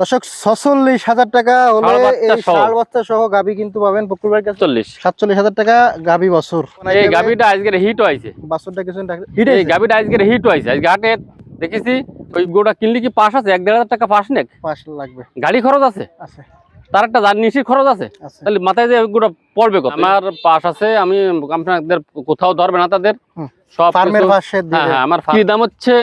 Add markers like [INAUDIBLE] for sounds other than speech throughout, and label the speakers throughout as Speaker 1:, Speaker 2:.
Speaker 1: দর্শক ছচল্লিশ হাজার টাকা হলে এই। ষাঁড় বাচ্চা সহ গাবি কিন্তু পাবেন বকুলবাড়ির কাছে।
Speaker 2: চল্লিশ
Speaker 1: সাতচল্লিশ হাজার টাকা গাবি বছর।
Speaker 2: এই গাবিটা আজকের হিট হয়েছে
Speaker 1: বাছুরটা কিছু
Speaker 2: এই গাবিটা আজকের হিট হয়েছে আজকে হাটে দেখেছি ওই গোটা কিনলে কি পাস আছে? এক দেড় হাজার টাকা পাস নেক?
Speaker 1: পাঁচ লাগবে।
Speaker 2: গাড়ি খরচ আছে?
Speaker 1: আছে।
Speaker 2: তার একটা জার্নিসির খরচ আছে? তাহলে মাথায় যে ওইগুলো পড়বে কত? আমার পাস আছে আমি আপনাদের কোথাও ধরবে না তাদের। সব
Speaker 1: ফার্মের পাশে
Speaker 2: হ্যাঁ হ্যাঁ আমার কি দাম হচ্ছে?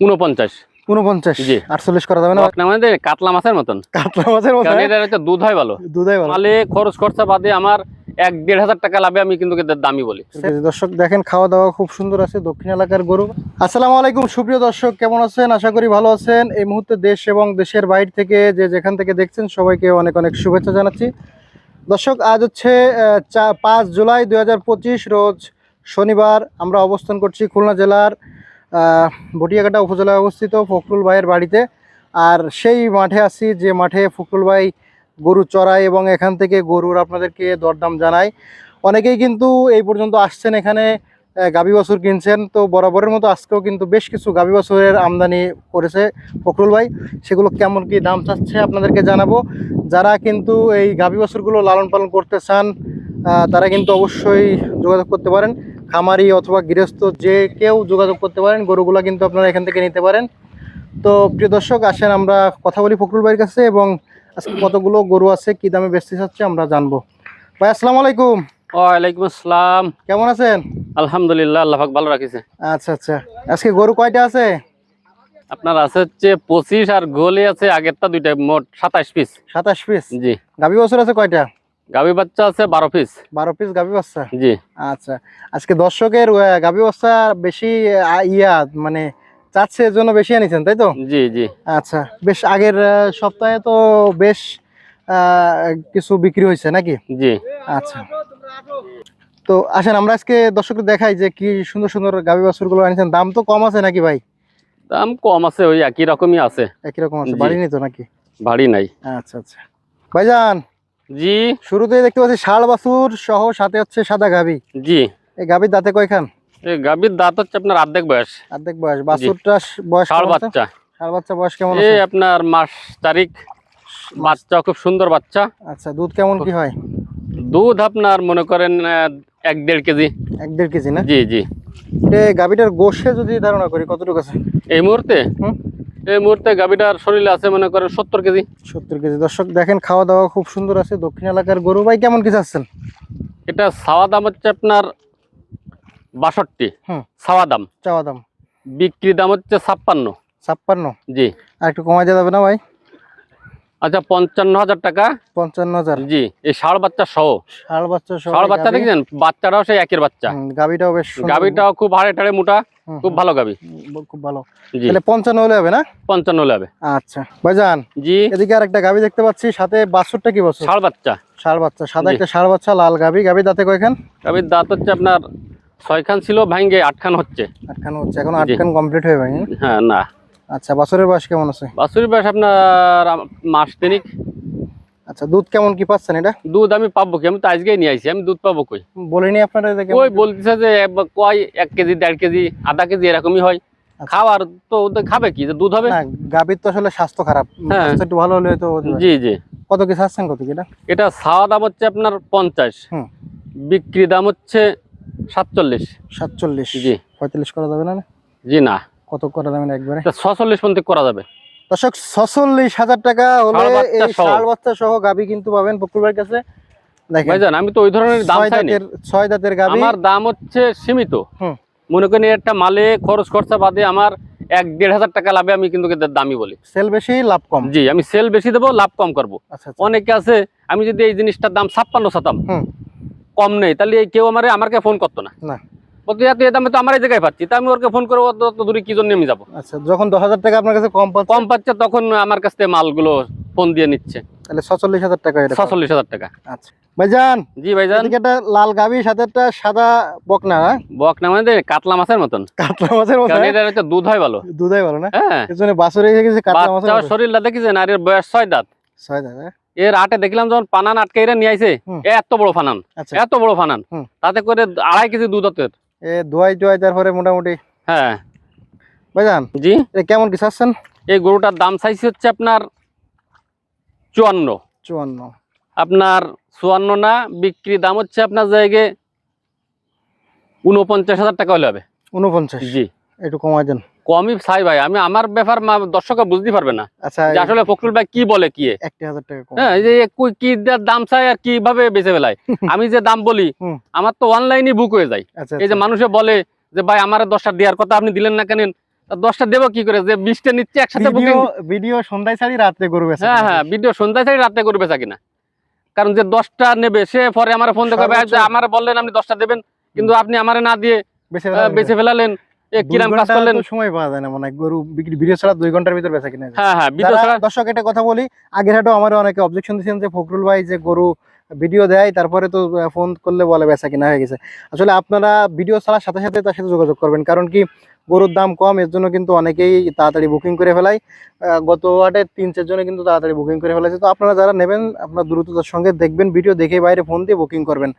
Speaker 2: উনপঞ্চাশ
Speaker 1: উনপঞ্চাশ
Speaker 2: জি।
Speaker 1: আটচল্লিশ করা যাবে না?
Speaker 2: মানে কাতলা মাছের মতন।
Speaker 1: কাতলা মাছের মতো
Speaker 2: কারণ হচ্ছে দুধ হয় ভালো।
Speaker 1: দুধাই ভালো।
Speaker 2: তাহলে খরচ খরচা বাদে আমার এক দেড় হাজার টাকা লাভে আমি কিন্তু দামি বলি।
Speaker 1: দর্শক দেখেন খাওয়া দাওয়া খুব সুন্দর আছে দক্ষিণ এলাকার গরু। আসসালামু আলাইকুম সুপ্রিয় দর্শক কেমন আছেন? আশা করি ভালো আছেন। এই মুহূর্তে দেশ এবং দেশের বাইরে থেকে যে যেখান থেকে দেখছেন সবাইকে অনেক অনেক শুভেচ্ছা জানাচ্ছি। দর্শক আজ হচ্ছে পাঁচ জুলাই দুই হাজার পঁচিশ রোজ শনিবার আমরা অবস্থান করছি খুলনা জেলার বটিয়াঘাটা উপজেলায় অবস্থিত ফখরুল ভাইয়ের বাড়িতে। আর সেই মাঠে আছি, যে মাঠে ফখরুল ভাই গরু চড়ায় এবং এখান থেকে গরুর আপনাদেরকে দরদাম জানায়। অনেকেই কিন্তু এই পর্যন্ত আসছেন এখানে গাভী বাছুর কিনছেন। তো বরাবরের মতো আজকেও কিন্তু বেশ কিছু গাভী বাছুরের আমদানি করেছে ফখরুল ভাই। সেগুলো কেমন কি দাম চাচ্ছে আপনাদেরকে জানাব। যারা কিন্তু এই গাভী বাছুরগুলো লালন পালন করতে চান তারা কিন্তু অবশ্যই যোগাযোগ করতে পারেন। খামারি অথবা গৃহস্থ যে কেউ যোগাযোগ করতে পারেন গরুগুলো কিন্তু আপনারা এখান থেকে নিতে পারেন। তো প্রিয় দর্শক আসেন আমরা কথা বলি ফখরুল ভাইয়ের কাছে এবং আজকে কতগুলো গরু আছে কি দামে বেচতে চাচ্ছে আমরা জানব। ভাই আসসালামু আলাইকুম।
Speaker 2: ওয়ালাইকুম আসসালাম।
Speaker 1: কেমন আছেন?
Speaker 2: আলহামদুলিল্লাহ আল্লাহ পাক ভালো রাখিছে।
Speaker 1: আচ্ছা আচ্ছা। আজকে গরু কয়টা আছে?
Speaker 2: আপনার আছে হচ্ছে পঁচিশ আর গোলে আছে আগেরটা দুইটা মোট সাতাশ পিস।
Speaker 1: সাতাশ পিস।
Speaker 2: জি।
Speaker 1: গাভী বছর আছে কয়টা?
Speaker 2: গাভী বাচ্চা আছে বারো পিস
Speaker 1: বারো পিস গাভী বাচ্চা?
Speaker 2: জি।
Speaker 1: আচ্ছা আজকে দর্শকের গাভী বাচ্চা বেশি ইয়া মানে চাচ্ছে জন্য বেশি আনিছেন তাই তো?
Speaker 2: জি জি।
Speaker 1: আচ্ছা বেশ আগের সপ্তাহে তো বেশ কিছু বিক্রি হয়েছে নাকি?
Speaker 2: জি।
Speaker 1: আচ্ছা। তো আসেন আমরা আজকে দর্শকদের দেখাই যে কি সুন্দর সুন্দর গাভী বাছুরগুলো আনিছেন। দাম তো কম আছে নাকি ভাই?
Speaker 2: দাম কম আছে ওই একই রকমই আছে।
Speaker 1: একই রকম আছে। বাড়ি তো নাকি?
Speaker 2: বাড়ি নাই।
Speaker 1: আচ্ছা আচ্ছা। ভাইজান
Speaker 2: জি।
Speaker 1: শুরুতেই দেখতে পাচ্ছি শাল বাছুর সহ সাথে হচ্ছে সাদা গাভী
Speaker 2: জি।
Speaker 1: এই গাভীর দাঁতে কয়খান?
Speaker 2: এই গাভীর দাঁত হচ্ছে আপনার অর্ধেক বয়স।
Speaker 1: অর্ধেক বয়স। বাছুরটা বয়স
Speaker 2: ষাড় বাচ্চা।
Speaker 1: ষাঁড় বাচ্চা বয়স কেমন
Speaker 2: এই আপনার মাস তারিখ। বাচ্চা খুব সুন্দর বাচ্চা।
Speaker 1: আচ্ছা দুধ কেমন কি হয়?
Speaker 2: দুধ আপনার মনে করেন এক দেড় কেজি।
Speaker 1: এক দেড় কেজি না?
Speaker 2: জি জি।
Speaker 1: এটা গাভীটার গোশে যদি ধারণা করি কতটুকু আছে?
Speaker 2: এই মুহূর্তে?
Speaker 1: হুম?
Speaker 2: এই মুহূর্তে গাভীটার শরীরে আছে মনে করেন সত্তর কেজি।
Speaker 1: সত্তর কেজি। দর্শক দেখেন খাওয়া দাওয়া খুব সুন্দর আছে। দক্ষিণ এলাকার গরু ভাই কেমন কি চাচ্ছেন?
Speaker 2: এটা সাওয়া দাম হচ্ছে আপনার বাষট্টি।
Speaker 1: হুম।
Speaker 2: সাওয়া দাম।
Speaker 1: চাওয়া দাম।
Speaker 2: বিক্রি দাম হচ্ছে ছাপ্পান্ন।
Speaker 1: ছাপ্পান্ন?
Speaker 2: জি।
Speaker 1: আর একটু দেওয়া যাবে না ভাই?
Speaker 2: আচ্ছা পঞ্চান্ন হাজার টাকা।
Speaker 1: পঞ্চান্ন হাজার।
Speaker 2: জি এই ষাড় বাচ্চা সহ।
Speaker 1: ষাঁড় বাচ্চা সহ
Speaker 2: ষাড় বাচ্চা দেখছেন? বাচ্চাটাও সেই একের বাচ্চা।
Speaker 1: গাভীটাও বেশ।
Speaker 2: গাভীটাও খুব হাড়ে টাড়ে মোটা। খুব ভালো
Speaker 1: হুম, খুব ভালো। তাহলে পঞ্চান্ন হলে হবে না?
Speaker 2: পঞ্চান্ন হলে হবে।
Speaker 1: আচ্ছা ভাইজান
Speaker 2: জি।
Speaker 1: এদিকে আর একটা গাভী দেখতে পাচ্ছি সাথে বাছুরটা কি বছর?
Speaker 2: ষাড় বাচ্চা।
Speaker 1: ষাঁড় বাচ্চা সাদা। একটা ষাঁড় বাচ্চা লাল গাভী গাভী দাঁতে কয়খান?
Speaker 2: গাভীর দাঁত হচ্ছে আপনার ছয়খান ছিল ভাঙ্গে আটখান হচ্ছে।
Speaker 1: আটখান হচ্ছে এখন। আটখান কমপ্লিট হয়ে ভাই
Speaker 2: হ্যাঁ না।
Speaker 1: আচ্ছা বাছুরের বয়স কেমন আছে?
Speaker 2: বাছুরি বয়স আপনার মাস তিনিক।
Speaker 1: আচ্ছা দুধ কেমন কি পাচ্ছেন এটা?
Speaker 2: দুধ আমি পাবো কি? আমি তো আজকেই নিয়ে আইছি আমি দুধ পাবো কই?
Speaker 1: বলিনি আপনারা
Speaker 2: ওই বলতেছে যে কয় এক কেজি দেড় কেজি আধা কেজি এরকমই হয়।
Speaker 1: আচ্ছা।
Speaker 2: খাওয়ার তো খাবে কি? যে দুধ হবে?
Speaker 1: না গাভীর তো আসলে স্বাস্থ্য খারাপ।
Speaker 2: হ্যাঁ।
Speaker 1: একটু ভালো হলে তো
Speaker 2: জি জি।
Speaker 1: কত কি চাচ্ছেন কত কি এটা?
Speaker 2: এটা খাওয়া দাম হচ্ছে আপনার পঞ্চাশ।
Speaker 1: হুম।
Speaker 2: বিক্রি দাম হচ্ছে সাতচল্লিশ।
Speaker 1: সাতচল্লিশ।
Speaker 2: জি।
Speaker 1: পঁয়তাল্লিশ করা যাবে না
Speaker 2: জি না।
Speaker 1: কত করা যাবে না একবারে?
Speaker 2: ছচল্লিশ পর্যন্ত করা যাবে।
Speaker 1: দর্শক ছচল্লিশ হাজার টাকা হলে
Speaker 2: ষাঁড় বাচ্চা
Speaker 1: এই
Speaker 2: সহ।
Speaker 1: ষাঁড় বাচ্চা সহ গাভী কিন্তু পাবেন বকুলবার কাছে। দেখেন
Speaker 2: আমি তো ওই ধরনের দাম
Speaker 1: ছয় দাঁতের ছয় দাঁতের গাভী
Speaker 2: আমার দাম হচ্ছে সীমিত। মনে করেন একটা মালে খরচ খরচা বাদে আমার এক দেড় হাজার টাকা লাভে আমি কিন্তু দামি বলি।
Speaker 1: সেল বেশি লাভ কম।
Speaker 2: জি আমি সেল বেশি দেবো লাভ কম করব।
Speaker 1: আচ্ছা আচ্ছা।
Speaker 2: অনেকে আছে আমি যদি এই জিনিসটার দাম ছাপ্পান্ন শতাম কম নেই তাহলে কেউ আমার আমাকে ফোন করতো না।
Speaker 1: না
Speaker 2: বলতো এত এ দামে তো আমার এই জায়গায় পাচ্ছি। তা আমি ওকে ফোন করে অত অত দূরে কি জন্য আমি যাব?
Speaker 1: আচ্ছা যখন দশ হাজার টাকা আপনার কাছে কম
Speaker 2: কম পাচ্ছে তখন আমার কাছ থেকে মালগুলো ফোন দিয়ে নিচ্ছে।
Speaker 1: তাহলে ছচল্লিশ হাজার টাকা
Speaker 2: ছচল্লিশ হাজার টাকা।
Speaker 1: আচ্ছা। ভাইজান
Speaker 2: জি ভাইজান।
Speaker 1: এদিকে লাল গাভী সাথে একটা সাদা বকনা হ্যাঁ?
Speaker 2: মানে কাতলা মাছের মতন।
Speaker 1: কাতলা মাছের হ্যাঁ?
Speaker 2: এটা হচ্ছে দুধ হয় ভালো।
Speaker 1: দুধাই ভালো না?
Speaker 2: হ্যাঁ।
Speaker 1: এর জন্য বাছুরে গেছে কাতলা মাছের
Speaker 2: বাচ্চা শরীরটা দেখেছেন? আর এর বয়স ছয় দাঁত? এর আটে দেখলাম যখন পানান আটকে এরা নিয়ে আইছে এত বড় ফানান।
Speaker 1: আচ্ছা।
Speaker 2: এত বড় ফানান। তাতে করে আড়াই কেজি দুধ হতো।
Speaker 1: এ ধোয়াই টোয়াই তারপরে মোটামুটি।
Speaker 2: হ্যাঁ।
Speaker 1: ভাইজান
Speaker 2: জি?
Speaker 1: কেমন কি চাচ্ছেন?
Speaker 2: এই গরুটার দাম চাইছি হচ্ছে আপনার চুয়ান্ন।
Speaker 1: চুয়ান্ন।
Speaker 2: আপনার চুয়ান্ন না বিক্রি দাম হচ্ছে আপনার জায়গায় উনপঞ্চাশ হাজার টাকা হলে হবে।
Speaker 1: উনপঞ্চাশ
Speaker 2: জি।
Speaker 1: একটু কমাই দেন।
Speaker 2: কমই চাই ভাই। আমি আমার ব্যাপার দর্শকরা বুঝতে পারবে না
Speaker 1: আচ্ছা
Speaker 2: যে আসলে ফখরুল ভাই কি বলে কি
Speaker 1: হাজার
Speaker 2: হ্যাঁ যে কি দাম চাই আর কীভাবে বেঁচে ফেলায়? [LAUGHS] আমি যে দাম বলি আমার তো অনলাইনে বুক হয়ে যায়।
Speaker 1: আচ্ছা
Speaker 2: এই যে মানুষে বলে যে ভাই আমার দশটা দেওয়ার কথা আপনি দিলেন না কেন? দশটা দেবো কি করে? যে বিশটা নিচ্ছে একসাথে বুকিং
Speaker 1: ভিডিও সন্ধ্যায় ছাড়ি রাত্রে গরু বেচা
Speaker 2: হ্যাঁ হ্যাঁ ভিডিও সন্ধ্যায় থেকে রাতে করবে কিনা। কারণ যে দশটা নেবে সে পরে আমার ফোন দেখবে আমার বললেন আপনি দশটা দেবেন কিন্তু আপনি আমারে না দিয়ে
Speaker 1: বেঁচে
Speaker 2: ফেলালেন। কিরাম কাজ করলেন?
Speaker 1: সময় পাওয়া যায় না মানে গরু বিক্রি ভিডিও ছাড়া দুই ঘণ্টার ভিতর বেচা কিনা
Speaker 2: হ্যাঁ হ্যাঁ ভিডিও ছাড়া
Speaker 1: দর্শক এটা কথা বলি আগের হাটেও আমার অনেকে অবজেকশন দিয়েছেন যে ফখরুল ভাই যে গরু ভিডিও দেয় তারপরে তো ফোন করলে বলে বেচা কিনা হয়ে গেছে। আসলে আপনারা ভিডিও ছাড়ার সাথে সাথে তার সাথে যোগাযোগ করবেন কারণ কি গরুর দাম কম এর জন্য কিন্তু অনেকেই তাড়াতাড়ি বুকিং করে ফেলায়। গত হাটে তিন চারজনে কিন্তু তাড়াতাড়ি বুকিং করে ফেলেছে। তো আপনারা যারা নেবেন আপনার দ্রুততার সঙ্গে দেখবেন ভিডিও দেখে বাইরে ফোন দিয়ে বুকিং করবেন।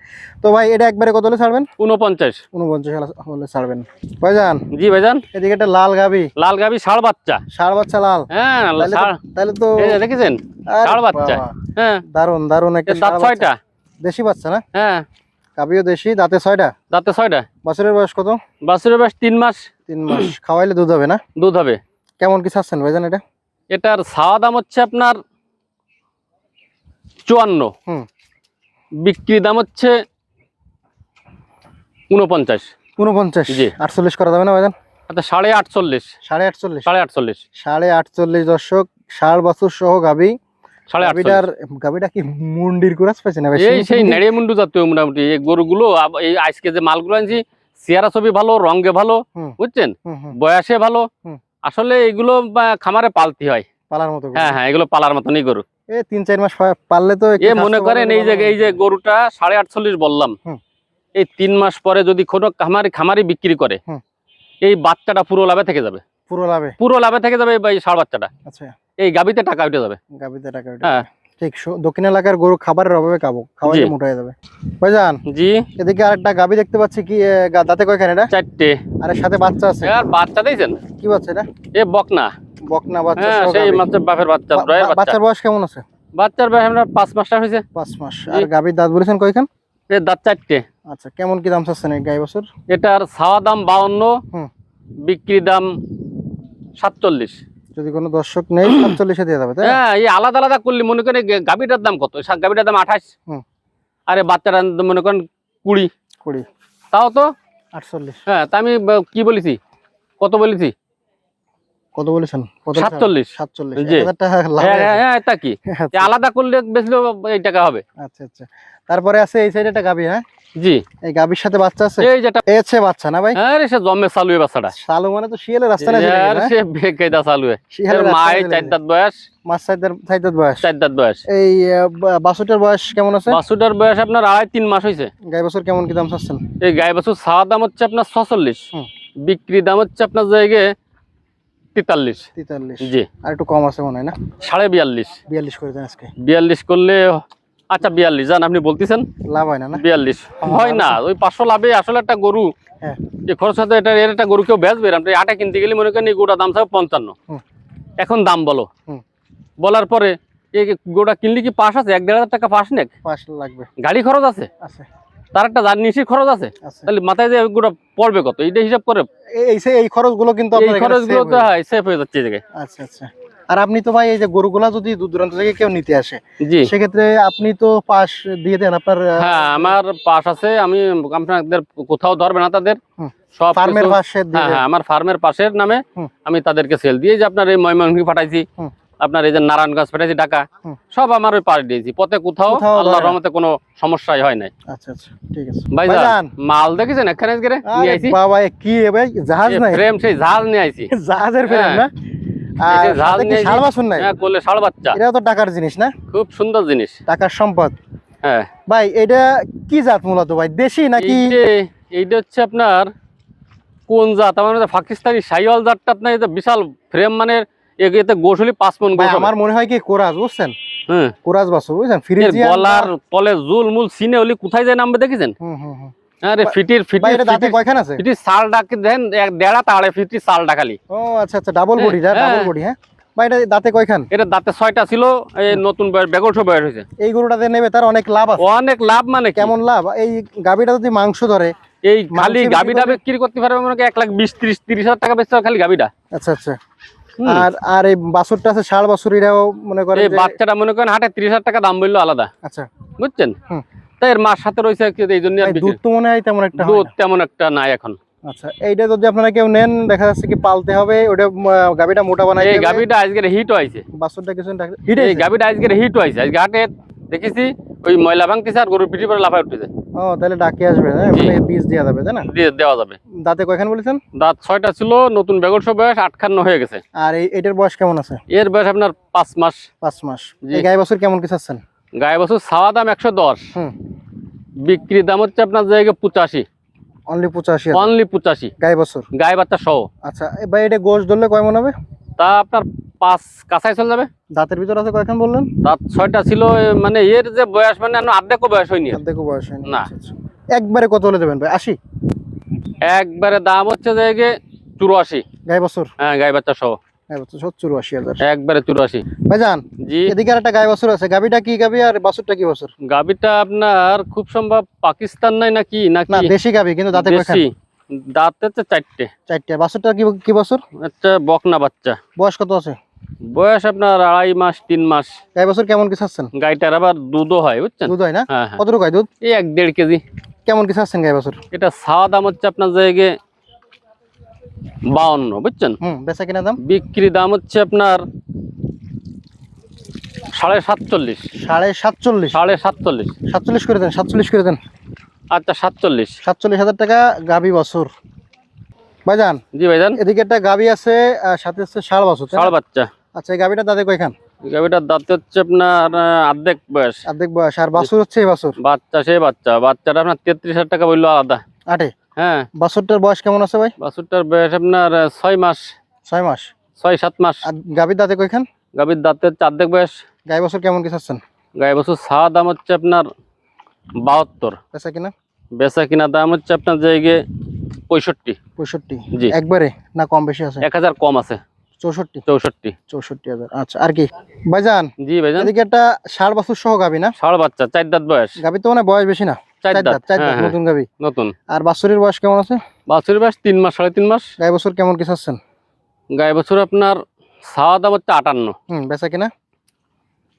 Speaker 1: তো ভাই এটা একবারে কত হলে ছাড়বেন?
Speaker 2: উনপঞ্চাশ
Speaker 1: উনপঞ্চাশ হলে ছাড়বেন। ভাইজান
Speaker 2: জি ভাইজান।
Speaker 1: এদিকে একটা লাল গাবি
Speaker 2: লাল গাবি ষাড় বাচ্চা।
Speaker 1: ষাড় বাচ্চা লাল।
Speaker 2: হ্যাঁ
Speaker 1: তাহলে তো-
Speaker 2: দেখেছেন? ষাঁড় বাচ্চা। হ্যাঁ।
Speaker 1: দারুণ দারুণ একটা।
Speaker 2: ছয়টা।
Speaker 1: দেশি বাচ্চা না?
Speaker 2: হ্যাঁ।
Speaker 1: গাবিও দেশি দাঁতে ছয়টা?
Speaker 2: দাঁতে ছয়টা।
Speaker 1: বছরের বয়স কত?
Speaker 2: বাছুরের বয়স তিন মাস।
Speaker 1: তিন মাস। [CLEARS THROAT] খাওয়াইলে দুধ হবে না?
Speaker 2: দুধ হবে।
Speaker 1: কেমন কি চাচ্ছেন ভাইজান এটা?
Speaker 2: এটার ছাওয়া দাম হচ্ছে আপনার চুয়ান্ন।
Speaker 1: হুম।
Speaker 2: বিক্রি দাম হচ্ছে উনপঞ্চাশ
Speaker 1: উনপঞ্চাশ
Speaker 2: জি।
Speaker 1: আটচল্লিশ করা যাবে না ভাইজান?
Speaker 2: আচ্ছা সাড়ে আটচল্লিশ।
Speaker 1: সাড়ে আটচল্লিশ।
Speaker 2: সাড়ে আটচল্লিশ।
Speaker 1: সাড়ে আটচল্লিশ দর্শক ষাড় বাছুর সহ গাবি। গাবিটার কি মুন্ডির কুরাস পাইছে না ভাই?
Speaker 2: এই সেই নেড়ে মুন্ডু জাতীয় মোটামুটি। এই গরুগুলো এই আজকে যে মালগুলো আনছি চেহারা ছবি ভালো রঙে ভালো বুঝছেন? বয়সে ভালো। আসলে এগুলো খামারে পালতি হয়।
Speaker 1: পালার মতো
Speaker 2: হ্যাঁ হ্যাঁ এগুলো পালার মতনই গরু।
Speaker 1: এই তিন চার মাস পাললে তো
Speaker 2: এ মনে করেন এই যে এই যে গরুটা সাড়ে আটচল্লিশ বললাম। এই তিন মাস পরে যদি কোনো খামারি খামারি বিক্রি করে এই বাচ্চাটা পুরো লাভে থেকে যাবে।
Speaker 1: পুরো লাভে?
Speaker 2: পুরো লাভে থেকে যাবে এই ষাড় বাচ্চাটা।
Speaker 1: আচ্ছা।
Speaker 2: এই গাবিতে টাকা উঠে যাবে।
Speaker 1: গাবিতে টাকা ওঠে।
Speaker 2: হ্যাঁ।
Speaker 1: ঠিক দক্ষিণ এলাকার গরু খাবারের অভাবে খাব
Speaker 2: জি।
Speaker 1: মোটা হয়ে যাবে। ভাইজান
Speaker 2: জি।
Speaker 1: এদিকে আরেকটা গাবি দেখতে পাচ্ছি কি দাঁতে কয়খানে এটা?
Speaker 2: চারটে।
Speaker 1: আর এর সাথে বাচ্চা আছে?
Speaker 2: আর বাচ্চা দিয়েছেন
Speaker 1: কি বাচ্চা এটা?
Speaker 2: এ বকনা।
Speaker 1: বকনা বাচ্চা
Speaker 2: হ্যাঁ সেই। মাত্র বাপের বাচ্চা
Speaker 1: বাচ্চার বয়স কেমন আছে?
Speaker 2: বাচ্চার বয়স আমরা পাঁচ মাসটা হয়েছে।
Speaker 1: পাঁচ মাস। আর গাভীর দাঁত বলেছেন কয়খান?
Speaker 2: এ দাঁত চারটে।
Speaker 1: আচ্ছা কেমন কি দাম চাচ্ছেন এই গাই বছর?
Speaker 2: এটার ছাওয়া দাম বাউন্ন
Speaker 1: হুম।
Speaker 2: বিক্রি দাম সাতচল্লিশ।
Speaker 1: যদি কোনো দর্শক নেই [CLEARS THROAT] সাতচল্লিশে দিয়ে যাবে
Speaker 2: হ্যাঁ এই আলাদা আলাদা করলে মনে করেন গাভীটার দাম কত? গাভীটার দাম আঠাশ। আরে বাচ্চাটার মনে করেন কুড়ি।
Speaker 1: কুড়ি।
Speaker 2: তাও তো?
Speaker 1: আটচল্লিশ।
Speaker 2: হ্যাঁ তা আমি কি বলেছি? কত বলেছি?
Speaker 1: কত বলেছেন?
Speaker 2: সাতচল্লিশ। হ্যাঁ
Speaker 1: হ্যাঁ
Speaker 2: হ্যাঁ তা কি?
Speaker 1: আচ্ছা,
Speaker 2: আলাদা করলে এই টাকা হবে।
Speaker 1: আচ্ছা আচ্ছা। তারপরে আছে এই সাইডে একটা গাভী হ্যাঁ?
Speaker 2: জি।
Speaker 1: এই গাভীর সাথে বাচ্চা আছে?
Speaker 2: এই যেটা
Speaker 1: বাচ্চা না ভাই?
Speaker 2: হ্যাঁ রে সে জমে বাচ্চাটা।
Speaker 1: মানে তো শিয়ালের রাস্তা না
Speaker 2: আর সে বেকায়দা
Speaker 1: শিয়ালের
Speaker 2: চার বয়স
Speaker 1: সাইডের সাইডের বয়স।
Speaker 2: চার দাঁত বয়স?
Speaker 1: এই আহ, বা- বাছুরটার বয়স কেমন আছে?
Speaker 2: বাছুটার বয়স আপনার আড়াই তিন মাস হয়েছে
Speaker 1: গাই বছর কেমন কি দাম চাচ্ছেন?
Speaker 2: এই গায়ে বাছুর ছাওয়ার দাম হচ্ছে আপনার ছচল্লিশ।
Speaker 1: হুম।
Speaker 2: বিক্রি দাম হচ্ছে আপনার জায়গায় তেতাল্লিশ।
Speaker 1: তেতাল্লিশ।
Speaker 2: জি।
Speaker 1: আর একটু কম আছে মনে হয় না?
Speaker 2: সাড়ে বিয়াল্লিশ।
Speaker 1: বিয়াল্লিশ করে দেন আজকে।
Speaker 2: বিয়াল্লিশ করলে আচ্ছা বিয়াল্লিশ। জান আপনি বলতেছেন?
Speaker 1: লাভ হয় না
Speaker 2: বিয়াল্লিশ। হয় না ওই পাঁচশো লাভে আসলে একটা গরু
Speaker 1: হ্যাঁ।
Speaker 2: খরচ সাথে এটা এর একটা গরু কেউ বেচবে আপনি আটা কিনতে গেলে মনে করেন এই গোটা দাম থাকবে পঞ্চান্ন। এখন দাম বলো। বলার পরে এই গোটা কিনলে কি পাস আছে? এক দেড় হাজার টাকা পাস নেক?
Speaker 1: লাগবে।
Speaker 2: গাড়ি খরচ আছে?
Speaker 1: আছে।
Speaker 2: তার একটা জার্নিসির খরচ আছে? তাহলে মাথায় যে গোটা পড়বে কত? এইটা হিসাব করে
Speaker 1: এই- খরচগুলো কিন্তু
Speaker 2: এই খরচগুলো তো
Speaker 1: হয়ে
Speaker 2: হয় সেফ হয়ে যাচ্ছে এই জায়গায়।
Speaker 1: আচ্ছা আচ্ছা। আর আপনি তো ভাই এই যে গরুগুলা যদি দূর দূরান্ত থেকে কেউ নিতে আসে
Speaker 2: জি।
Speaker 1: সেক্ষেত্রে আপনি তো পাস দিয়ে দেন আপনার
Speaker 2: হ্যাঁ আমার পাস আছে আমি আপনাদের কোথাও ধরবে না তাদের সব
Speaker 1: ফার্মের পাশে
Speaker 2: হ্যাঁ হ্যাঁ আমার ফার্মের পাশের নামে আমি তাদেরকে সেল দিয়ে যে আপনার এই ময়মনসিংহ পাঠাইছি আপনার এই যে নারায়ণগঞ্জ পাঠাইছি ঢাকা সব আমার ওই পাশ দিয়েছি। পথে কোথাও আল্লাহর রহমতে কোনো সমস্যাই হয় নাই।
Speaker 1: আচ্ছা আচ্ছা ঠিক আছে। ভাইজান,
Speaker 2: মাল দেখেছেন এখানে গেলে? নিয়ে আইছি।
Speaker 1: বাবা কি ভাই? জাহাজ নাই?
Speaker 2: ফ্রেম সেই ঝাল নিয়ে আইছি।
Speaker 1: জাহাজের ফ্রেম। না? ষাঁড়। বাছুর নাই?
Speaker 2: হ্যাঁ করলে ষাড় বাচ্চা।
Speaker 1: এটা তো টাকার জিনিস না?
Speaker 2: খুব সুন্দর জিনিস।
Speaker 1: টাকার সম্পদ।
Speaker 2: হ্যাঁ।
Speaker 1: ভাই এটা কি জাত মূলত ভাই? দেশি নাকি?
Speaker 2: এইটা হচ্ছে আপনার কোন জাত? আমার পাকিস্তানি সাইওয়াল জাতটা আপনার এটা বিশাল ফ্রেম মানে এতে গোসলি পাঁচ মন
Speaker 1: আমার মনে হয় কি কোরাজ বুঝছেন?
Speaker 2: হ্যাঁ।
Speaker 1: কোরাজ বাছুর বুঝছেন? ফ্রিজিয়ান
Speaker 2: গলার তলে জুল মুল সিনে হলি কোথায় যায় নামবে দেখেছেন?
Speaker 1: হুম হুম হুম।
Speaker 2: আরে ফিটির
Speaker 1: ভাই
Speaker 2: ফিটির
Speaker 1: এটা দাঁতে কয়খান আছে?
Speaker 2: ফিটির সাল দেন এক দেড়া তাড়ে ফিটির সাল ডাকালি
Speaker 1: ও আচ্ছা আচ্ছা ডাবল বডি ডাবল। বডি হ্যাঁ। বা এটা দাঁতে কয়খান?
Speaker 2: এটা দাঁতে ছয়টা ছিল এই নতুন বয়স বেগল সব বয়স হয়েছে।
Speaker 1: এই গরুটাতে নেবে তার অনেক লাভ আছে।
Speaker 2: অনেক লাভ মানে
Speaker 1: কেমন লাভ? এই গাবিটা যদি মাংস ধরে
Speaker 2: এই খালি গাবিটা বিক্রি করতে পারবে মনে এক লাখ বিশ ত্রিশ তিরিশ হাজার টাকা বেচতে খালি গাবিটা
Speaker 1: আচ্ছা আচ্ছা। আর আর এই বাছুরটা আছে ষাট বছর এরাও মনে করে
Speaker 2: এই বাচ্চাটা মনে করেন হাটে তিরিশ হাজার টাকা দাম বলল আলাদা।
Speaker 1: আচ্ছা।
Speaker 2: বুঝছেন। তাই এর মার সাথে রয়েছে এই জন্য
Speaker 1: দুধ তো মনে হয় তেমন একটা
Speaker 2: দুধ তেমন একটা নাই এখন।
Speaker 1: আচ্ছা এইটা যদি আপনারা কেউ নেন দেখা যাচ্ছে কি পালতে হবে ওটা গাবিটা মোটা বানাই
Speaker 2: এই গাবিটা আজকের হিট হয়েছে।
Speaker 1: বাছুরটা কিছু হিট
Speaker 2: এই গাবিটা আজকের হিট হয়েছে। আজকে হাটে দেখেছি ওই ময়লা ভাঙতেছে আর গরুর পিঠি করে লাফায় উঠতেছে।
Speaker 1: ও তাহলে ডাকে আসবে হ্যাঁ? বীজ দেওয়া যাবে তাই না?
Speaker 2: দেওয়া যাবে।
Speaker 1: দাঁতে কয়খান বলেছেন?
Speaker 2: দাঁত ছয়টা ছিল নতুন বেগল সব বয়স আটখান্ন হয়ে গেছে।
Speaker 1: আর এই এটার বয়স কেমন আছে?
Speaker 2: এর বয়স আপনার পাঁচ মাস।
Speaker 1: পাঁচ মাস। এই গাই বছর কেমন কি চাচ্ছেন?
Speaker 2: গায়ে বছর ছাওয়া দাম একশো দশ। বিক্রি দাম হচ্ছে আপনার জায়গায় পঁচাশি।
Speaker 1: অনলি পঁচাশি
Speaker 2: অনলি পঁচাশি।
Speaker 1: গাই বছর?
Speaker 2: গায়ে বাচ্চা সহ।
Speaker 1: আচ্ছা ভাই এটা গোশ ধরলে কয় মন হবে?
Speaker 2: তা আপনার পাঁচ কাঁচাই চলে যাবে।
Speaker 1: দাঁতের ভিতর আছে কয়খান বললেন?
Speaker 2: দাঁত ছয়টা ছিল মানে এর যে বয়স মানে বয়স হয়নি।
Speaker 1: বয়স হয়নি।
Speaker 2: না।
Speaker 1: আচ্ছা, আচ্ছা। একবারে কত হলে দেবেন ভাই? আশি?
Speaker 2: একবারে দাম হচ্ছে জায়গায় চুরাশি।
Speaker 1: গাই বছর?
Speaker 2: হ্যাঁ গায়ে বাচ্চা সহ। একবারে চুরাশি। জি।
Speaker 1: এদিকে একটা বছর আছে। গাবিটা কি গাবি আর বাছুরটা কি বছর?
Speaker 2: গাবিটা আপনার খুব সম্ভব পাকিস্তান নাই নাকি?
Speaker 1: দেশি গাবি কিন্তু দাঁতে কয়খান
Speaker 2: দেশি। দাঁতে হচ্ছে চারটে।
Speaker 1: চারটে। বাছুরটা কি কি বছর?
Speaker 2: একটা বকনা বাচ্চা।
Speaker 1: বয়স কত আছে?
Speaker 2: বয়স আপনার আড়াই মাস তিন মাস।
Speaker 1: গাই বছর কেমন কি চাচ্ছেন
Speaker 2: গাইটার আবার দুধও হয় বুঝছেন?
Speaker 1: দুধ হয় না?
Speaker 2: হ্যাঁ হ্যাঁ।
Speaker 1: কতটুকু হয় দুধ?
Speaker 2: এই এক দেড় কেজি।
Speaker 1: কেমন কি চাচ্ছেন গাই বছর?
Speaker 2: এটা দাম হচ্ছে আপনার জায়গায়। বাউন্ন বুঝছেন?
Speaker 1: বেচা কিনা দাম?
Speaker 2: বিক্রি দাম হচ্ছে আপনার সাড়ে সাতচল্লিশ।
Speaker 1: সাড়ে সাতচল্লিশ?
Speaker 2: সাড়ে সাতচল্লিশ।
Speaker 1: সাতচল্লিশ করে দেন সাতচল্লিশ করে দেন।
Speaker 2: আচ্ছা সাতচল্লিশ।
Speaker 1: সাতচল্লিশ হাজার টাকা গাবি বছর। ভাইজান
Speaker 2: জি ভাইজান।
Speaker 1: এদিকে একটা গাবি আছে সাথে হচ্ছে ষাট বছর
Speaker 2: ষাড় বাচ্চা।
Speaker 1: আচ্ছা এই গাবিটা দাদে কয়খান?
Speaker 2: গাভিটার দাঁতে হচ্ছে আপনার অর্ধেক বয়স।
Speaker 1: অর্ধেক বয়স আর বাছুর হচ্ছে এই বাছুর?
Speaker 2: বাচ্চা সেই বাচ্চা। বাচ্চাটা আপনার তেত্রিশ হাজার টাকা বলল আলাদা।
Speaker 1: আটে?
Speaker 2: হ্যাঁ।
Speaker 1: বাছুরটার বয়স কেমন আছে ভাই?
Speaker 2: বাছুরটার বয়স আপনার ছয় মাস।
Speaker 1: ছয় মাস?
Speaker 2: ছয় সাত মাস।
Speaker 1: আর গাবির দাঁতে কয়খান?
Speaker 2: গাভীর দাঁতে হচ্ছে বয়স।
Speaker 1: গাই বছর কেমন কি চাচ্ছেন?
Speaker 2: গায়ে বছর ছাওয়া দাম হচ্ছে আপনার বাহাত্তর।
Speaker 1: বেচা কিনা?
Speaker 2: বেচা কিনা দাম হচ্ছে আপনার জায়গায় পঁয়ষট্টি।
Speaker 1: পঁয়ষট্টি?
Speaker 2: জি।
Speaker 1: একবারে না কম বেশি আছে?
Speaker 2: এক হাজার কম আছে।
Speaker 1: চৌষট্টি?
Speaker 2: চৌষট্টি।
Speaker 1: চৌষট্টি হাজার। আচ্ছা আর কি? ভাইজান
Speaker 2: জি ভাইজান।
Speaker 1: এদিকে একটা ষাট বছর সহ গাবি না?
Speaker 2: ষাড় বাচ্চা চার দাঁত বয়স।
Speaker 1: গাবি তো মানে বয়স বেশি না।
Speaker 2: চার
Speaker 1: চার
Speaker 2: দাঁত।
Speaker 1: দাঁত চার
Speaker 2: হ্যাঁ,
Speaker 1: দাঁত
Speaker 2: হ্যাঁ,
Speaker 1: নতুন গাবি।
Speaker 2: নতুন।
Speaker 1: আর বাছুরের বয়স কেমন আছে?
Speaker 2: বাছুরের বয়স তিন মাস সাড়ে তিন মাস।
Speaker 1: গাই বছর কেমন কি চাচ্ছেন?
Speaker 2: গায়ে বছর আপনার ছাওয়া দাম হচ্ছে আটান্ন।
Speaker 1: হুম বেচা কিনা?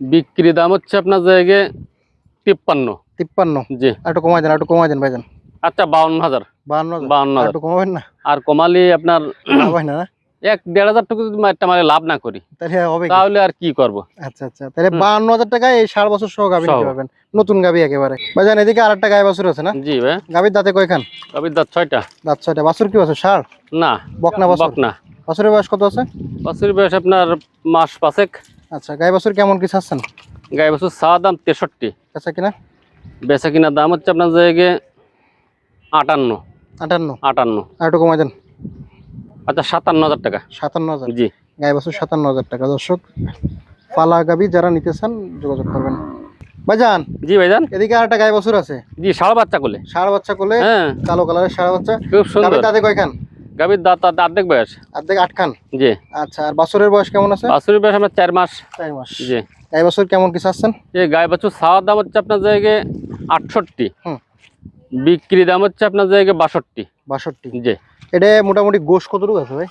Speaker 2: বিক্রি দাম হচ্ছে আপনার জায়গায় তিপ্পান্ন।
Speaker 1: তিপ্পান্ন।
Speaker 2: জি।
Speaker 1: আর একটু কমাই দেন আর একটু কমাই দেন ভাইজান।
Speaker 2: আচ্ছা বাউন্ন হাজার। বাউন্ন হাজার।
Speaker 1: কমাবেন না?
Speaker 2: আর কমালি আপনার
Speaker 1: না?
Speaker 2: এক দেড় হাজার টাকা যদি একটা মানে লাভ না করি
Speaker 1: তাহলে হবে
Speaker 2: তাহলে আর কি করব?
Speaker 1: আচ্ছা আচ্ছা তাহলে। বাহান্ন হাজার টাকায় এই ষাট বছর সহ গাবি নিতে পারবেন। নতুন গাবি একেবারে। ভাইজান এদিকে আর একটা গাই বাছুর আছে না?
Speaker 2: জি ভাই।
Speaker 1: গাবির দাঁতে কয়খান?
Speaker 2: কবির দাঁত ছয়টা।
Speaker 1: দাঁত ছয়টা। বাছুর কি বাছুর? ষাট
Speaker 2: না।
Speaker 1: বকনা বাছুর?
Speaker 2: বকনা।
Speaker 1: বাছুরের বয়স কত আছে?
Speaker 2: বাছুরের বয়স আপনার মাস পাঁচেক।
Speaker 1: আচ্ছা গাই বাছুর কেমন কি চাচ্ছেন
Speaker 2: গায়ে বছর ছাওয়া দাম তেষট্টি।
Speaker 1: আচ্ছা কিনা?
Speaker 2: বেচা কিনা দাম হচ্ছে আপনার জায়গায় আটান্ন।
Speaker 1: আটান্ন।
Speaker 2: আটান্ন।
Speaker 1: আর একটু কমাই দেন।
Speaker 2: আচ্ছা সাতান্ন হাজার টাকা।
Speaker 1: সাতান্ন হাজার?
Speaker 2: জি।
Speaker 1: গাই বাছুর সাতান্ন হাজার টাকা। দর্শক পালা গাবি যারা নিতে চান যোগাযোগ করবেন। ভাইজান
Speaker 2: জি ভাইজান।
Speaker 1: এদিকে আর একটা গাই বাছুর আছে।
Speaker 2: জি বাচ্চা
Speaker 1: বাচ্চা
Speaker 2: হ্যাঁ।
Speaker 1: কালো কালারের বাচ্চা।
Speaker 2: খুব সুন্দর।
Speaker 1: গাবির দাঁতে কয়খান?
Speaker 2: গাভীর দাঁত দাঁত অর্ধেক বয়স।
Speaker 1: অর্ধেক আটখান?
Speaker 2: জি।
Speaker 1: আচ্ছা আর বাছুরের বয়স কেমন আছে?
Speaker 2: বাছুরের বয়স আপনার চার মাস।
Speaker 1: চার মাস।
Speaker 2: জি।
Speaker 1: বাছুর কেমন কি চাচ্ছেন?
Speaker 2: এই গায়ে বাছুর ছাওয়ার দাম হচ্ছে আপনার জায়গায় আটষট্টি। বিক্রি দাম হচ্ছে আপনার জায়গায় বাষট্টি।
Speaker 1: বাষট্টি।
Speaker 2: জি।
Speaker 1: এটা মোটামুটি গোশ কতটুকু আছে ভাই?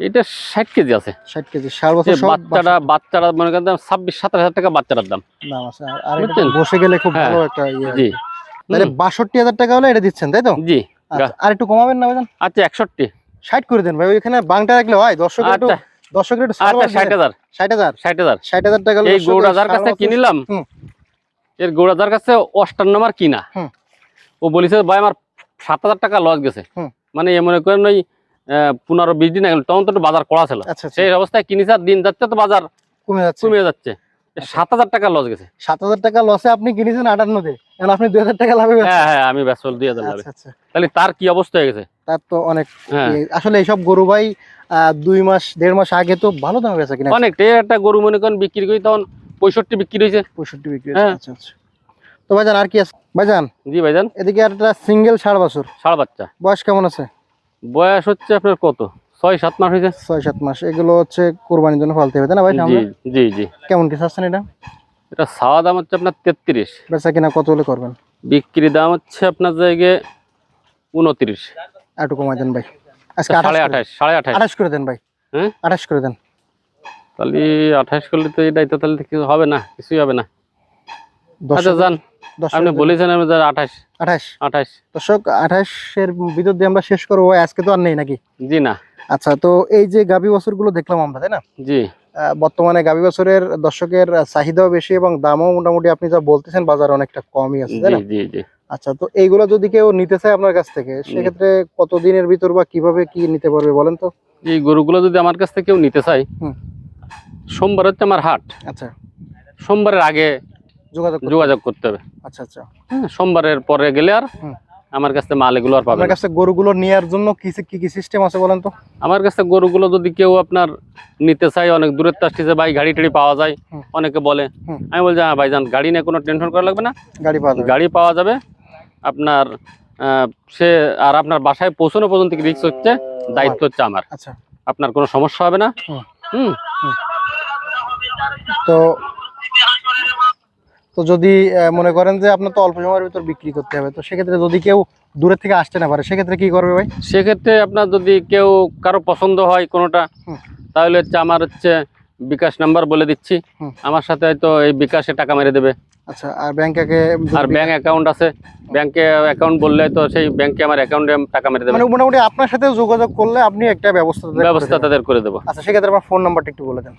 Speaker 2: এটা ষাট কেজি আছে।
Speaker 1: ষাট কেজি। বছর
Speaker 2: বাচ্চাটা বাচ্চাটা মনে করেন দাম ছাব্বিশ সাতাশ হাজার টাকা বাচ্চাটার দাম।
Speaker 1: দাম আছে। আর-? বসে গেলে খুব
Speaker 2: হ্যাঁ।
Speaker 1: ভালো একটা ইয়ে
Speaker 2: জি।
Speaker 1: তাহলে বাষট্টি হাজার টাকা হলে এটা দিচ্ছেন তাই তো?
Speaker 2: জি।
Speaker 1: আচ্ছা, আর একটু কমাবেন না ভাইজান?
Speaker 2: আচ্ছা একষট্টি।
Speaker 1: ষাট করে দেন ভাই ওইখানে বাংটা রাখলে হয়। দর্শক একটু
Speaker 2: আচ্ছা।
Speaker 1: দর্শকের একটু
Speaker 2: আচ্ছা ষাট হাজার।
Speaker 1: ষাট হাজার।
Speaker 2: ষাট হাজার।
Speaker 1: ষাট হাজার টাকা
Speaker 2: এই
Speaker 1: দর্শক
Speaker 2: গৌড়া
Speaker 1: ওই
Speaker 2: যার
Speaker 1: ষাট
Speaker 2: কাছে কিনিলাম এর গৌড়া যার কাছে অষ্টান্ন নাম্বার কিনা। ও বলিছে ভাই আমার সাত হাজার টাকা লস গেছে। মানে এ মনে করেন ওই পনেরো বিশ দিন তখন তো বাজার করা ছিল।
Speaker 1: আচ্ছা আচ্ছা।
Speaker 2: সেই অবস্থায় আর দিন যাচ্ছে তো বাজার
Speaker 1: কমে যাচ্ছে।
Speaker 2: কমে যাচ্ছে। সাত হাজার টাকা লস গেছে।
Speaker 1: সাত হাজার টাকা লসে আপনি কিনেছেন আটান্নতে। এখন আপনি দুই হাজার টাকা লাভে
Speaker 2: হ্যাঁ হ্যাঁ আমি ব্যস্ত দিলাম
Speaker 1: আচ্ছা আচ্ছা।
Speaker 2: তাহলে তার কি অবস্থা হয়ে গেছে?
Speaker 1: তার তো অনেক
Speaker 2: হ্যাঁ।
Speaker 1: আসলে এইসব গরু ভাই দুই মাস দেড় মাস আগে তো ভালো দামে বেচা কিনা
Speaker 2: অনেক। একটা গরু মনে করেন বিক্রি করি তখন পঁয়ষট্টি বিক্রি হয়েছে।
Speaker 1: পঁয়ষট্টি বিক্রি
Speaker 2: হ্যাঁ।
Speaker 1: আচ্ছা আচ্ছা। তো ভাইজান আর কি আছে? ভাইজান
Speaker 2: জি ভাইজান।
Speaker 1: এদিকে আর একটা সিঙ্গেল ষাট বছর।
Speaker 2: ষাড় বাচ্চা।
Speaker 1: বয়স কেমন আছে?
Speaker 2: বয়স হচ্ছে আপনার কত? ছয় সাত মাস হয়েছে।
Speaker 1: ছয় সাত মাস। এগুলো হচ্ছে কোরবানির জন্য পালতে হবে তাই না ভাই
Speaker 2: জি জি জি।
Speaker 1: কেমন কি চাচ্ছেন এটা?
Speaker 2: এটা সাওয়া দাম হচ্ছে আপনার তেত্রিশ।
Speaker 1: বেচা কিনা কত হলে করবেন?
Speaker 2: বিক্রি দাম হচ্ছে আপনার জায়গায় উনত্রিশ।
Speaker 1: একটু কমাই দেন ভাই। আজকে
Speaker 2: সাড়ে
Speaker 1: আঠাশ
Speaker 2: সাড়ে আঠাশ।
Speaker 1: আঠাশ করে দেন ভাই।
Speaker 2: হ্যাঁ?
Speaker 1: আঠাশ করে দেন।
Speaker 2: তাহলে আঠাশ করলে তো এটাই তো তাহলে কিছু হবে না কিছুই হবে না। আচ্ছা যান। আপনি বলেছেন আঠাশ।
Speaker 1: আঠাশ।
Speaker 2: আঠাশ।
Speaker 1: দর্শক আঠাশের ভিতর দিয়ে আমরা শেষ করব। আজকে তো আর নেই নাকি?
Speaker 2: জি না।
Speaker 1: আচ্ছা তো এই যে গাবি বছরগুলো দেখলাম আমরা তাই না?
Speaker 2: জি।
Speaker 1: বর্তমানে গাবি বছরের দর্শকের চাহিদাও বেশি এবং দামও মোটামুটি আপনি যা বলতেছেন বাজার অনেকটা কমই আছে তাই
Speaker 2: জি
Speaker 1: না?
Speaker 2: জি জি
Speaker 1: আচ্ছা তো এইগুলো যদি কেউ নিতে চায় আপনার কাছ থেকে সেক্ষেত্রে কতদিনের ভিতর বা কীভাবে কি নিতে পারবে বলেন তো?
Speaker 2: এই গরুগুলো যদি আমার কাছ থেকে কেউ নিতে চায়। সোমবার হচ্ছে আমার হাট।
Speaker 1: আচ্ছা।
Speaker 2: সোমবারের আগে
Speaker 1: যোগাযোগ করতে-
Speaker 2: যোগাযোগ করতে হবে।
Speaker 1: আচ্ছা আচ্ছা।
Speaker 2: হ্যাঁ, সোমবারের পরে গেলে আর। আমার কাছে মাল এগুলো আর পাবে
Speaker 1: আপনার
Speaker 2: না।
Speaker 1: কাছে গরুগুলো নেওয়ার জন্য কি কি কি সিস্টেম আছে বলেন তো?
Speaker 2: আমার কাছে গরুগুলো যদি কেউ আপনার নিতে চায় অনেক দূরের আসতেছে ভাই গাড়ি টাড়ি পাওয়া যায় অনেকে বলে। আমি বলছি হ্যাঁ ভাইজান গাড়ি নিয়ে কোনো টেনশন করা লাগবে না।
Speaker 1: গাড়ি পাওয়া যাবে।
Speaker 2: গাড়ি পাওয়া যাবে। আপনার সে আর আপনার বাসায় পৌঁছানো পর্যন্ত রিক্স হচ্ছে? দায়িত্ব হচ্ছে আমার।
Speaker 1: আচ্ছা।
Speaker 2: আপনার কোনো সমস্যা হবে না।
Speaker 1: হুম। তো তো যদি মনে করেন যে আপনার তো অল্প সময়ের ভিতর বিক্রি করতে হবে তো সেক্ষেত্রে যদি কেউ দূরের থেকে আসতে না পারে সেক্ষেত্রে কি করবে ভাই?
Speaker 2: সেক্ষেত্রে আপনার যদি কেউ কারও পছন্দ হয় কোনোটা তাহলে হচ্ছে আমার হচ্ছে বিকাশ নাম্বার বলে দিচ্ছি। আমার সাথে হয়তো এই বিকাশে টাকা মেরে দেবে।
Speaker 1: আচ্ছা আর ব্যাংকে
Speaker 2: আর ব্যাংক অ্যাকাউন্ট আছে। ব্যাংকে অ্যাকাউন্ট বললে তো সেই ব্যাংকে আমার অ্যাকাউন্টে টাকা মেরে দেবে।
Speaker 1: মানে মোটামুটি আপনার সাথে যোগাযোগ করলে আপনি একটা ব্যবস্থা
Speaker 2: ব্যবস্থা তাদের করে দেবো।
Speaker 1: আচ্ছা সেক্ষেত্রে আমার ফোন নাম্বারটা একটু বলে দেন।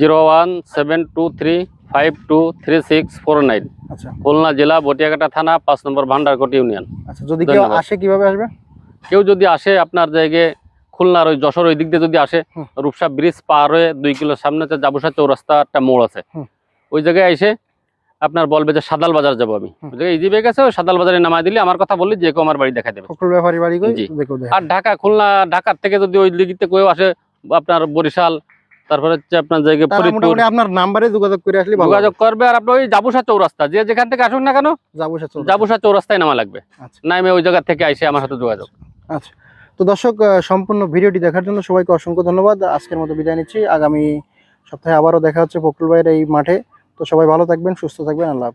Speaker 2: Zero one seven two three five two three six four nine.
Speaker 1: আচ্ছা।
Speaker 2: খুলনা জেলা বটিয়াঘাটা থানা পাঁচ নম্বর ভান্ডারকোট ইউনিয়ন।
Speaker 1: আচ্ছা যদি কেউ আসে কীভাবে আসবে?
Speaker 2: কেউ যদি আসে আপনার জায়গায় খুলনার ওই যশোর ওই দিক দিয়ে যদি আসে রূপসা ব্রিজ পার হয়ে দুই কিলো সামনে জাবুসা চৌরাস্তা একটা মোড় আছে। ওই জায়গায় এসে আপনার বলবে যে সাদাল বাজার যাব আমি। ইজি বেগ আছে ওই সাদাল বাজারে নামাই দিলে আমার কথা বললি যে কেউ আমার বাড়ি দেখা দেবে। আর ঢাকা খুলনা ঢাকার থেকে যদি ওই দিকে কেউ আসে আপনার বরিশাল তারপরে হচ্ছে আপনার জায়গায় ফরিদপুর।
Speaker 1: আপনার নাম্বারে যোগাযোগ করে আসলে
Speaker 2: যোগাযোগ করবে আর আপনি ওই জাবুসা চৌরাস্তা যে যেখান থেকে আসুন না কেন জাবুসা চৌরাস্তায় নামা লাগবে।
Speaker 1: আচ্ছা।
Speaker 2: নামে ওই জায়গা থেকে আইসে আমার সাথে যোগাযোগ।
Speaker 1: আচ্ছা। তো দর্শক সম্পূর্ণ ভিডিওটি দেখার জন্য সবাইকে অসংখ্য ধন্যবাদ। আজকের মতো বিদায় নিচ্ছি। আগামী সপ্তাহে আবারও দেখা হচ্ছে ফকরুল ভাইয়ের এই মাঠে। তো সবাই ভালো থাকবেন, সুস্থ থাকবেন। আল্লাহ।